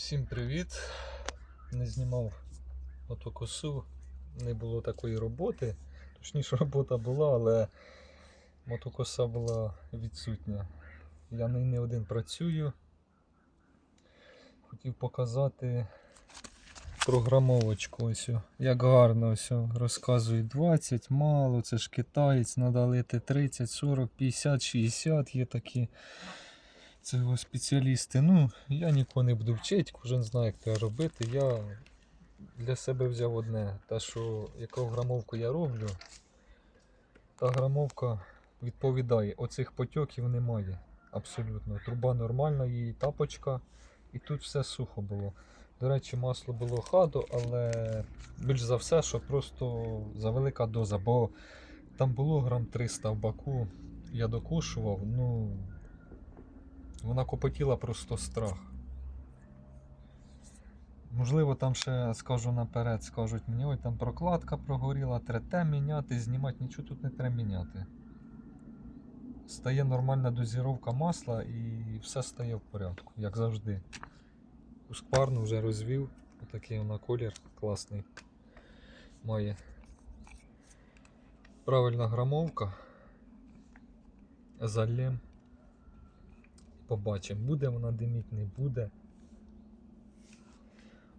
Всім привіт! Не знімав мотокосу, не було такої роботи. Точніше, робота була, але мотокоса була відсутня. Я не, один працюю. Хотів показати програмовочку. Ось, як гарно ось, розказують 20, мало, це ж китаєць, треба лити 30, 40, 50, 60 є такі. Це спеціалісти. Ну, я нікого не буду вчити, кожен знає, як треба робити. Я для себе взяв одне. Те, що яку грамовку я роблю, та грамовка відповідає. Оцих потьоків немає. Абсолютно. Труба нормальна, її тапочка. І тут все сухо було. До речі, масло було хадо, але більш за все, що просто завелика доза, бо там було грам 300 в баку. Я докушував, ну. Вона копотіла просто страх. Можливо, там ще скажу наперед, скажуть мені, ой, там прокладка прогоріла, треба міняти, знімати, нічого тут не треба міняти. Стає нормальна дозіровка масла і все стає в порядку, як завжди. Ускварну вже розвів, отакий вона колір класний має. Правильна грамовка. Залєм. Побачимо, буде вона диміть, не буде.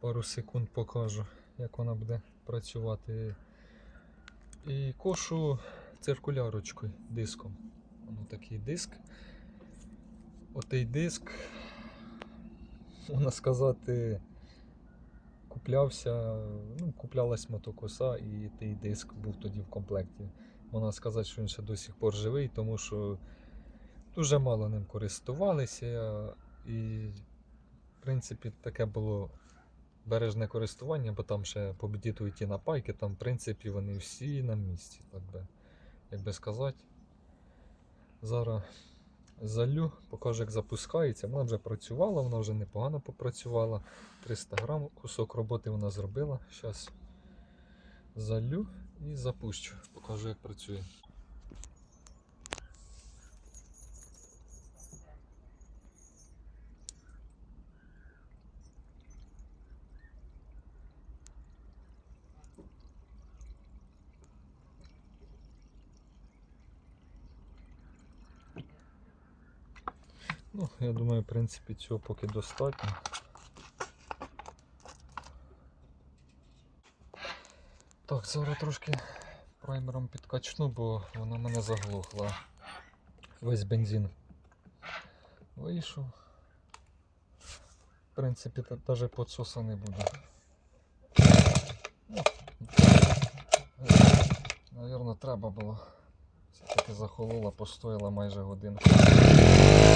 Пару секунд покажу, як вона буде працювати. І кошу циркулярочкою, диском. Воно такий диск. Отей диск, можна сказати, куплявся, ну, куплялась мотокоса і той диск був тоді в комплекті. Можна сказати, що він ще до сих пор живий, тому що дуже мало ним користувалися. І, в принципі, таке було бережне користування, бо там ще побідітують ті напайки, там, в принципі, вони всі на місці, так би, як би сказати. Зараз залю, покажу, як запускається. Вона вже працювала, вона вже непогано попрацювала. 300 грам, кусок роботи вона зробила. Зараз залю і запущу. Покажу, як працює. Ну, я думаю, в принципі, цього поки достатньо. Так, зараз трошки праймером підкачну, бо вона мене заглохла. Весь бензин вийшов. В принципі, навіть підсоса не буде. Навірно, треба було. Все-таки захолола, постояла майже годинку.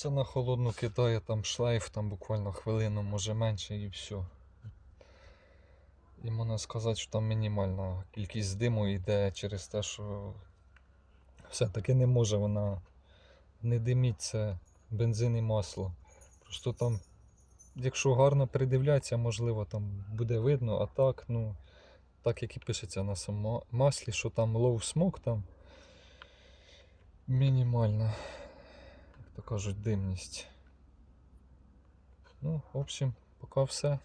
Це на холодну кидає там шлейф, там буквально хвилину, може менше і все. І можна сказати, що там мінімальна кількість диму йде через те, що все-таки не може вона не диміть це бензин і масло. Просто там, якщо гарно придивлятися, можливо, там буде видно, а так, ну, так як і пишеться на самому маслі, що там low smoke там мінімальна то кажуть, димність. Ну, в общем, поки все.